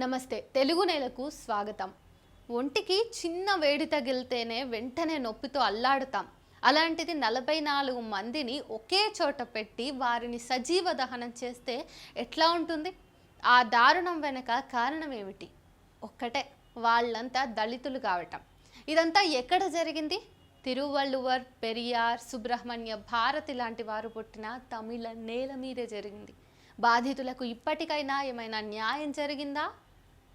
నమస్తే. తెలుగు నేలకు స్వాగతం. ఒంటికి చిన్న వేడి తగిలితేనే వెంటనే నొప్పితో అల్లాడుతాం. అలాంటిది నలభై నాలుగు మందిని ఒకే చోట పెట్టి వారిని సజీవ దహనం చేస్తే ఎట్లా ఉంటుంది? ఆ దారుణం వెనక కారణం ఏమిటి? ఒక్కటే. వాళ్ళంతా దళితులు కావటం. ఇదంతా ఎక్కడ జరిగింది? తిరువళ్ళువర్ పెరియార్ సుబ్రహ్మణ్య భారతి లాంటి వారు పుట్టిన తమిళ నేల మీదే జరిగింది. బాధితులకు ఇప్పటికైనా ఏమైనా న్యాయం జరిగిందా?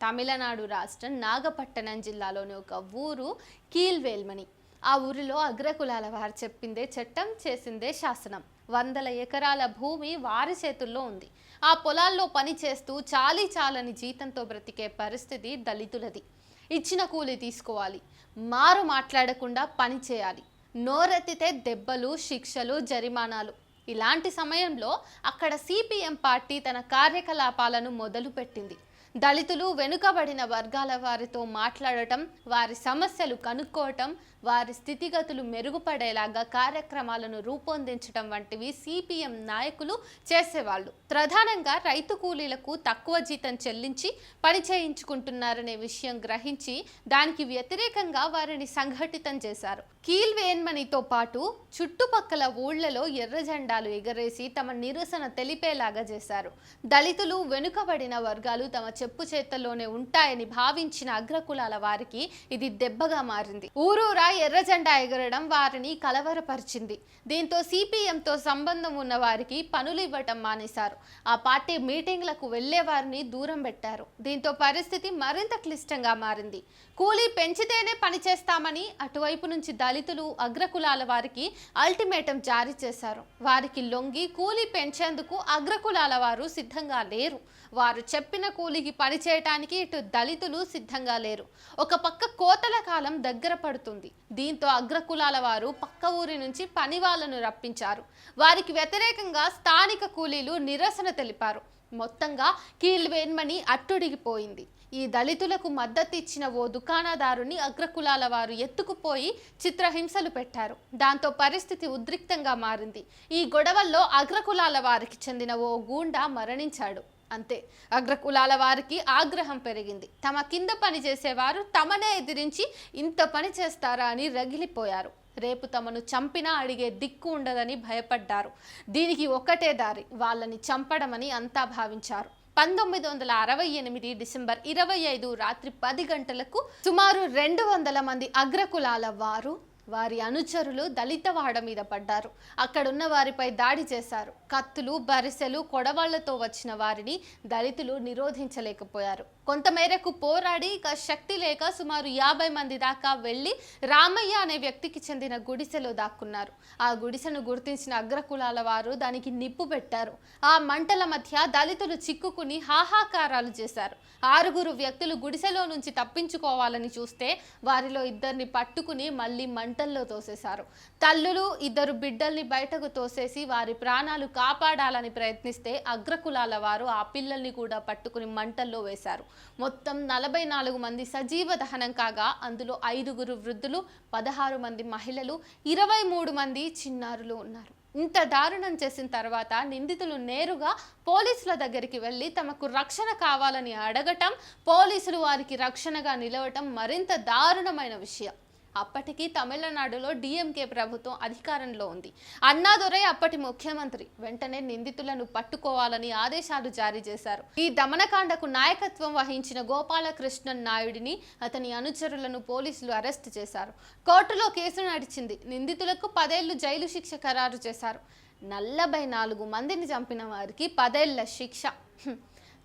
తమిళనాడు రాష్ట్రం నాగపట్టణం జిల్లాలోని ఒక ఊరు కీల్వేల్మని. ఆ ఊరిలో అగ్రకులాల వారు చెప్పిందే చట్టం చేసిందే శాసనం. వందల ఎకరాల భూమి వారి చేతుల్లో ఉంది. ఆ పొలాల్లో పని చేస్తూ చాలీ చాలని జీతంతో బ్రతికే పరిస్థితి దళితులది. ఇచ్చిన కూలి తీసుకోవాలి. మారు మాట్లాడకుండా పని చేయాలి. నోరెత్తితే దెబ్బలు శిక్షలు జరిమానాలు. ఇలాంటి సమయంలో అక్కడ సిపిఎం పార్టీ తన కార్యకలాపాలను మొదలుపెట్టింది. దళితులు వెనుకబడిన వర్గాల వారితో మాట్లాడటం వారి సమస్యలు కనుక్కోవటం వారి స్థితిగతులు మెరుగుపడేలాగా కార్యక్రమాలను రూపొందించడం వంటివి సిపిఎం నాయకులు చేసేవాళ్ళు. ప్రధానంగా రైతు కూలీలకు తక్కువ జీతం చెల్లించి పని చేయించుకుంటున్నారనే విషయం గ్రహించి దానికి వ్యతిరేకంగా వారిని సంఘటితం చేశారు. కీల్వేన్మనితో పాటు చుట్టుపక్కల ఊళ్ళలో ఎర్ర జెండాలు ఎగరేసి తమ నిరసన తెలిపేలాగా చేశారు. దళితులు వెనుకబడిన వర్గాలు తమ చెప్పు చేతల్లోనే ఉంటాయని భావించిన అగ్రకులాల వారికి ఇది దెబ్బగా మారింది. ఊరూరా ఎర్రజెండా ఎగరడం వారిని కలవరపరిచింది. దీంతో సిపిఎంతో సంబంధం ఉన్న వారికి పనులు ఇవ్వటం మానేశారు. ఆ పార్టీ మీటింగ్లకు వెళ్ళే వారిని దూరం పెట్టారు. దీంతో పరిస్థితి మరింత క్లిష్టంగా మారింది. కూలీ పెంచితేనే పని చేస్తామని అటువైపు నుంచి దళితులు అగ్రకులాల వారికి అల్టిమేటం జారీ చేశారు. వారికి లొంగి కూలీ పెంచేందుకు అగ్రకులాల వారు సిద్ధంగా లేరు. వారు చెప్పిన కూలికి పనిచేయటానికి ఇటు దళితులు సిద్ధంగా లేరు. ఒక పక్క కోతల కాలం దగ్గర పడుతుంది. దీంతో అగ్రకులాల వారు పక్క ఊరి నుంచి పని వాళ్ళను రప్పించారు. వారికి వ్యతిరేకంగా స్థానిక కూలీలు నిరసన తెలిపారు. మొత్తంగా కీల్వేన్మని అట్టుడిగిపోయింది. ఈ దళితులకు మద్దతు ఇచ్చిన ఓ దుకాణదారుని అగ్రకులాల వారు ఎత్తుకుపోయి చిత్రహింసలు పెట్టారు. దాంతో పరిస్థితి ఉద్రిక్తంగా మారింది. ఈ గొడవల్లో అగ్రకులాల వారికి చెందిన ఓ గూండా మరణించాడు. అంతే. అగ్రకులాల వారికి ఆగ్రహం పెరిగింది. తమ కింద పని చేసేవారు తమనే ఎదిరించి ఇంత పని చేస్తారా అని రగిలిపోయారు. రేపు తమను చంపినా అడిగే దిక్కు ఉండదని భయపడ్డారు. దీనికి ఒకటే దారి వాళ్ళని చంపడమని అంతా భావించారు. పంతొమ్మిది వందల అరవై ఎనిమిది డిసెంబర్ ఇరవై ఐదు రాత్రి పది గంటలకు సుమారు రెండు వందల మంది అగ్రకులాల వారు వారి అనుచరులు దళితవాడ మీద పడ్డారు. అక్కడున్న వారిపై దాడి చేశారు. కత్తులు బరిసెలు కొడవాళ్ళతో వచ్చిన వారిని దళితులు నిరోధించలేకపోయారు. కొంతమేరకు పోరాడి ఇక శక్తి లేక సుమారు యాభై మంది దాకా వెళ్ళి రామయ్య అనే వ్యక్తికి చెందిన గుడిసెలో దాక్కున్నారు. ఆ గుడిసెను గుర్తించిన అగ్రకులాల వారు దానికి నిప్పు పెట్టారు. ఆ మంటల మధ్య దళితులు చిక్కుకుని హాహాకారాలు చేశారు. ఆరుగురు వ్యక్తులు గుడిసెలో నుంచి తప్పించుకోవాలని చూస్తే వారిలో ఇద్దరిని పట్టుకుని మళ్ళీ మంట గంటల్లో తోసేశారు. తల్లులు ఇద్దరు బిడ్డల్ని బయటకు తోసేసి వారి ప్రాణాలు కాపాడాలని ప్రయత్నిస్తే అగ్రకులాల వారు ఆ పిల్లల్ని కూడా పట్టుకుని మంటల్లో వేశారు. మొత్తం నలభై నాలుగు మంది సజీవ దహనం కాగా అందులో ఐదుగురు వృద్ధులు పదహారు మంది మహిళలు ఇరవై మూడు మంది చిన్నారులు ఉన్నారు. ఇంత దారుణం చేసిన తర్వాత నిందితులు నేరుగా పోలీసుల దగ్గరికి వెళ్ళి తమకు రక్షణ కావాలని అడగటం పోలీసులు వారికి రక్షణగా నిలవటం మరింత దారుణమైన విషయం. అప్పటికి తమిళనాడులో డిఎంకే ప్రభుత్వం అధికారంలో ఉంది. అన్నాదొరై అప్పటి ముఖ్యమంత్రి వెంటనే నిందితులను పట్టుకోవాలని ఆదేశాలు జారీ చేశారు. ఈ దమనకాండకు నాయకత్వం వహించిన గోపాలకృష్ణన్ నాయుడిని అతని అనుచరులను పోలీసులు అరెస్ట్ చేశారు. కోర్టులో కేసు నడిచింది. నిందితులకు పదేళ్ళు జైలు శిక్ష ఖరారు చేశారు. నలభై నాలుగు మందిని చంపిన వారికి పదేళ్ళ శిక్ష.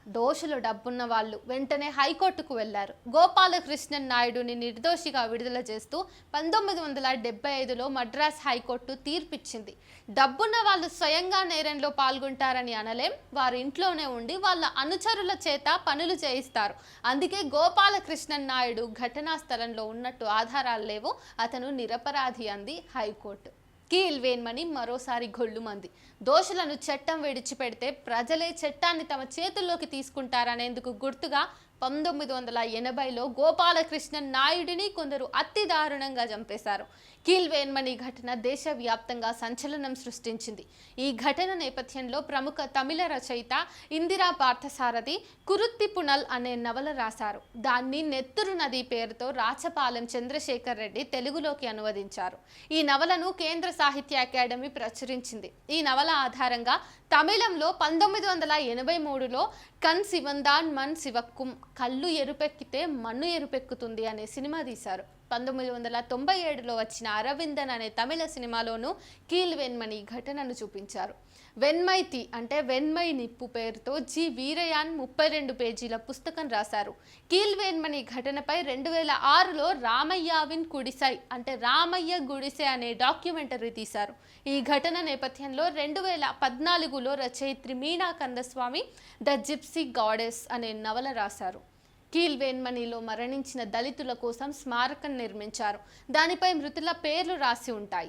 దోషులు డబ్బున్న వాళ్ళు వెంటనే హైకోర్టుకు వెళ్ళారు గోపాలకృష్ణన్ నాయుడుని నిర్దోషిగా విడుదల చేస్తూ పంతొమ్మిది వందల డెబ్బై ఐదులో మద్రాస్ హైకోర్టు తీర్పిచ్చింది. డబ్బున్న వాళ్ళు స్వయంగా నేరంలో పాల్గొంటారని అనలేం వారి ఇంట్లోనే ఉండి వాళ్ళ అనుచరుల చేత పనులు చేయిస్తారు. అందుకే గోపాలకృష్ణన్ నాయుడు ఘటనా స్థలంలో ఉన్నట్టు ఆధారాలు లేవు అతను నిరపరాధి అంది హైకోర్టు. కీల్వేన్మని మరోసారి గొల్లుమంది దోషులను చట్టం విడిచిపెడితే ప్రజలే చట్టాన్ని తమ చేతుల్లోకి తీసుకుంటారనేందుకు గుర్తుగా పంతొమ్మిది వందల ఎనభైలో గోపాలకృష్ణ నాయుడిని కొందరు అతి దారుణంగా చంపేశారు. కీల్వేన్మణి ఘటన దేశవ్యాప్తంగా సంచలనం సృష్టించింది. ఈ ఘటన నేపథ్యంలో ప్రముఖ తమిళ రచయిత ఇందిరా పార్థసారథి కురుత్తి పునల్ అనే నవల రాశారు. దాన్ని నెత్తురు నది పేరుతో రాచపాలెం చంద్రశేఖర్ రెడ్డి తెలుగులోకి అనువదించారు. ఈ నవలను కేంద్ర సాహిత్య అకాడమీ ప్రచురించింది. ఈ నవల ఆధారంగా తమిళంలో పంతొమ్మిది వందల ఎనభై మూడులో కన్ శివందాన్ మన్ శివక్కుం కళ్ళు ఎరుపెక్కితే మన్ను ఎరుపెక్కుతుంది అనే సినిమా తీశారు. పంతొమ్మిది వందల తొంభై ఏడులో వచ్చిన అరవిందన్ అనే తమిళ సినిమాలోనూ కీల్ వెన్మణి ఘటనను చూపించారు. వెన్మైతి అంటే వెన్మై నిప్పు పేరుతో జి వీరయాన్ ముప్పై రెండు పేజీల పుస్తకం రాశారు. కీల్ వెన్మణి ఘటనపై రెండు వేల ఆరులో రామయ్యావిన్ కుడిసై అంటే రామయ్య గుడిసె అనే డాక్యుమెంటరీ తీశారు. ఈ ఘటన నేపథ్యంలో రెండు వేల పద్నాలుగులో రచయిత్రి Meena Kandasamy the gypsy goddess అనే నవల రాశారు. కీల్వేన్మణిలో మరణించిన దళితుల కోసం స్మారకం నిర్మించారు. దానిపై మృతుల పేర్లు రాసి ఉంటాయి.